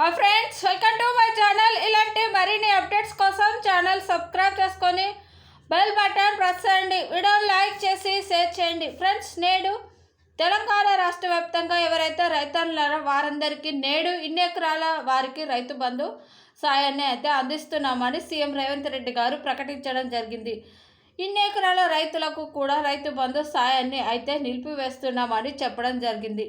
హా friends welcome to my channel. ఇలాంటి మరిన్ని అప్డేట్స్ కోసం ఛానల్ సబ్స్క్రైబ్ చేసుకొని బెల్ బటన్ ప్రెస్ చేయండి. వీడియోని లైక్ చేసి షేర్ చేయండి. ఫ్రెండ్స్ నేడు తెలంగాణ రాష్ట్ర వ్యాప్తంగా ఎవరైతే రైతులున్నారో వారందరికీ నేడు ఇన్ని ఎకరాల వారికి రైతు బంధు సాయాన్ని అయితే అందిస్తున్నామని సీఎం రేవంత్ రెడ్డి గారు ప్రకటించడం జరిగింది. ఇన్ని ఎకరాల రైతులకు కూడా రైతు బంధు సాయాన్ని అయితే నిలిపివేస్తున్నామని చెప్పడం జరిగింది.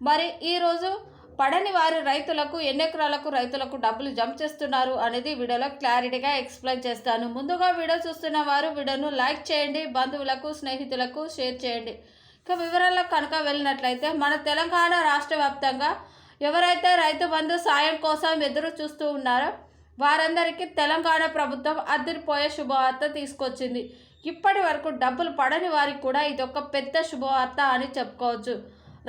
మరి ఈరోజు పడని వారి రైతులకు ఎన్ని ఎకరాలకు రైతులకు డబ్బులు జంప్ చేస్తున్నారు అనేది వీడియోలో క్లారిటీగా ఎక్స్ప్లెయిన్ చేస్తాను. ముందుగా వీడియో చూస్తున్న వారు వీడియోను లైక్ చేయండి బంధువులకు స్నేహితులకు షేర్ చేయండి. ఇక వివరాలకు కనుక వెళ్ళినట్లయితే మన తెలంగాణ రాష్ట్ర వ్యాప్తంగా ఎవరైతే రైతు బంధు సాయం కోసం ఎదురు చూస్తూ ఉన్నారో వారందరికీ తెలంగాణ ప్రభుత్వం అదిరిపోయే శుభవార్త తీసుకొచ్చింది. ఇప్పటి వరకు డబ్బులు పడని వారికి కూడా ఇది ఒక పెద్ద శుభవార్త అని చెప్పుకోవచ్చు.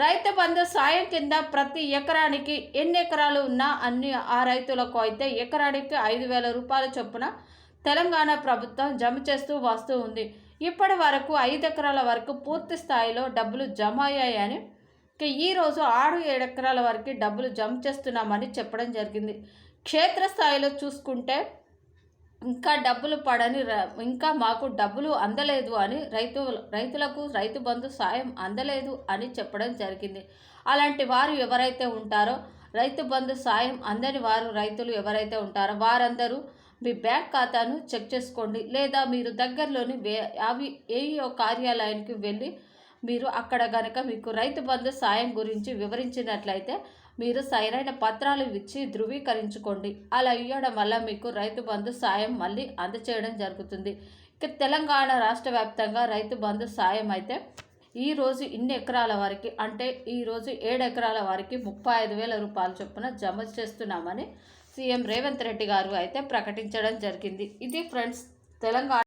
రైతు బంధు సాయం కింద ప్రతి ఎకరానికి ఎన్ని ఎకరాలు ఉన్నా అన్ని ఆ రైతులకు అయితే ఎకరానికి ఐదు వేల రూపాయల చొప్పున తెలంగాణ ప్రభుత్వం జమ చేస్తూ వస్తూ ఉంది. ఇప్పటి వరకు ఐదు ఎకరాల వరకు పూర్తి స్థాయిలో డబ్బులు జమ అయ్యాయని ఈరోజు ఆరు ఏడు ఎకరాల వరకు డబ్బులు జమ చేస్తున్నామని చెప్పడం జరిగింది. క్షేత్రస్థాయిలో చూసుకుంటే ఇంకా డబ్బులు పడని ర- ఇంకా మాకు డబ్బులు అందలేదు అని రైతు రైతులకు రైతు బంధు సాయం అందలేదు అని చెప్పడం జరిగింది. అలాంటి వారు ఎవరైతే ఉంటారో రైతు బంధు సాయం అందని వారు రైతులు ఎవరైతే ఉంటారో వారందరూ మీ బ్యాంక్ ఖాతాను చెక్ చేసుకోండి. లేదా మీరు దగ్గరలోని వే అవి ఏ కార్యాలయానికి వెళ్ళి మీరు అక్కడ కనుక మీకు రైతు బంధు సాయం గురించి వివరించినట్లయితే మీరు సరైన పత్రాలు ఇచ్చి ధృవీకరించుకోండి. అలా ఇవ్వడం వల్ల మీకు రైతు బంధు సాయం మళ్ళీ అందచేయడం జరుగుతుంది. ఇక తెలంగాణ రాష్ట్ర వ్యాప్తంగా రైతు బంధు సాయం అయితే ఈరోజు ఇన్ని ఎకరాల వారికి అంటే ఈరోజు ఏడు ఎకరాల వారికి ముప్పై ఐదు వేల రూపాయల చొప్పున జమ చేస్తున్నామని సీఎం రేవంత్ రెడ్డి గారు అయితే ప్రకటించడం జరిగింది. ఇది ఫ్రెండ్స్ తెలంగాణ